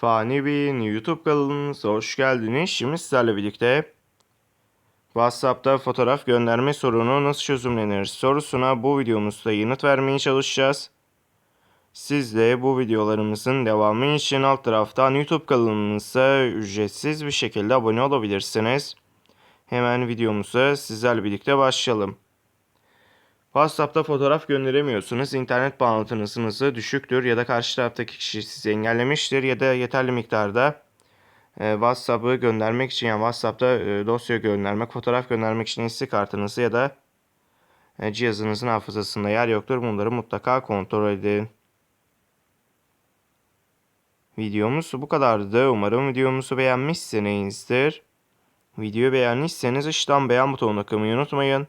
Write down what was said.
Fani Bey'in YouTube kanalınıza hoş geldiniz. Şimdi sizlerle birlikte WhatsApp'ta fotoğraf gönderme sorunu nasıl çözümlenir sorusuna bu videomuzda yanıt vermeye çalışacağız. Siz de bu videolarımızın devamı için alt taraftan YouTube kanalımıza ücretsiz bir şekilde abone olabilirsiniz. Hemen videomuza sizlerle birlikte başlayalım. WhatsApp'ta fotoğraf gönderemiyorsunuz. İnternet bağlantınız hızı düşüktür ya da karşı taraftaki kişi sizi engellemiştir ya da yeterli miktarda e, WhatsApp'ı göndermek için yani WhatsApp'ta e, dosya göndermek, fotoğraf göndermek için SD kartınızı ya da e, cihazınızın hafızasında yer yoktur. Bunları mutlaka kontrol edin. Videomuz bu kadardı. Umarım videomuzu beğenmişsinizdir. Videoyu beğendiyseniz aşağıdan beğen butonuna tıklamayı unutmayın.